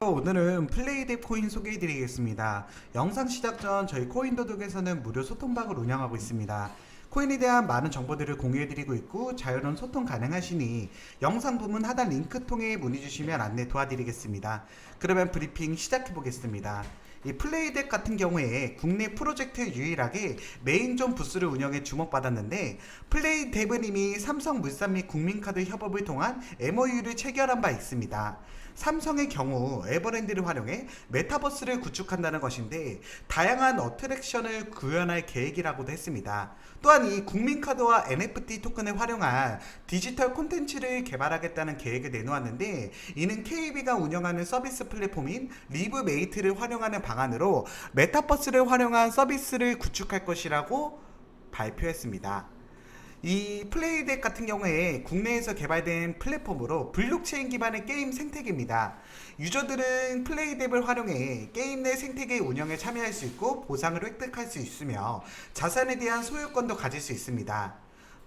오늘은 플레이덱 코인 소개해드리겠습니다. 영상 시작 전 저희 코인도둑에서는 무료 소통방을 운영하고 있습니다. 코인에 대한 많은 정보들을 공유해드리고 있고 자유로운 소통 가능하시니 영상 부문 하단 링크 통해 문의 주시면 안내 도와드리겠습니다. 그러면 브리핑 시작해보겠습니다. 이 플레이덱 같은 경우에 국내 프로젝트 유일하게 메인존 부스를 운영해 주목받았는데 플레이덱님이 삼성물산 및 국민카드 협업을 통한 MOU를 체결한 바 있습니다. 삼성의 경우 에버랜드를 활용해 메타버스를 구축한다는 것인데 다양한 어트랙션을 구현할 계획이라고도 했습니다. 또한 이 국민카드와 NFT 토큰을 활용한 디지털 콘텐츠를 개발하겠다는 계획을 내놓았는데 이는 KB가 운영하는 서비스 플랫폼인 리브메이트를 활용하는 방안 으로 메타버스를 활용한 서비스를 구축할 것이라고 발표했습니다. 이 플레이덱 같은 경우에 국내에서 개발된 플랫폼으로 블록체인 기반의 게임 생태계입니다. 유저들은 플레이덱을 활용해 게임 내 생태계 운영에 참여할 수 있고 보상을 획득할 수 있으며 자산에 대한 소유권도 가질 수 있습니다.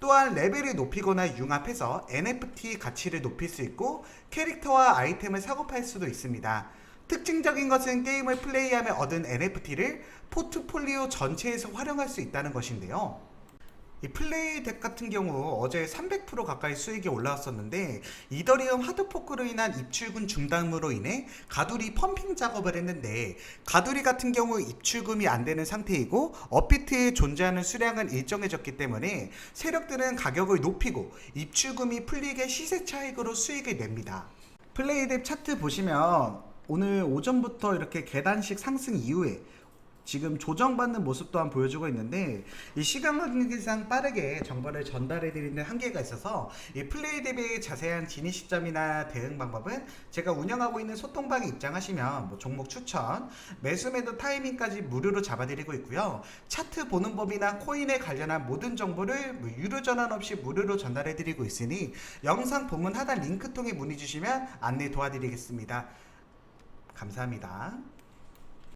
또한 레벨을 높이거나 융합해서 NFT 가치를 높일 수 있고 캐릭터와 아이템을 사고 팔 수도 있습니다. 특징적인 것은 게임을 플레이하며 얻은 NFT를 포트폴리오 전체에서 활용할 수 있다는 것인데요. 이 플레이 덱 같은 경우 어제 300% 가까이 수익이 올라왔었는데 이더리움 하드포크로 인한 입출금 중단으로 인해 가두리 펌핑 작업을 했는데 가두리 같은 경우 입출금이 안 되는 상태이고 업비트에 존재하는 수량은 일정해졌기 때문에 세력들은 가격을 높이고 입출금이 풀리게 시세 차익으로 수익을 냅니다. 플레이 덱 차트 보시면 오늘 오전부터 이렇게 계단식 상승 이후에 지금 조정받는 모습 또한 보여주고 있는데 이 시간 관계상 빠르게 정보를 전달해 드리는 한계가 있어서 이 플레이 대비의 자세한 진입 시점이나 대응 방법은 제가 운영하고 있는 소통방에 입장하시면 뭐 종목 추천, 매수 매도 타이밍까지 무료로 잡아드리고 있고요. 차트 보는 법이나 코인에 관련한 모든 정보를 뭐 유료 전환 없이 무료로 전달해 드리고 있으니 영상 본문 하단 링크 통해 문의 주시면 안내 도와드리겠습니다. 감사합니다.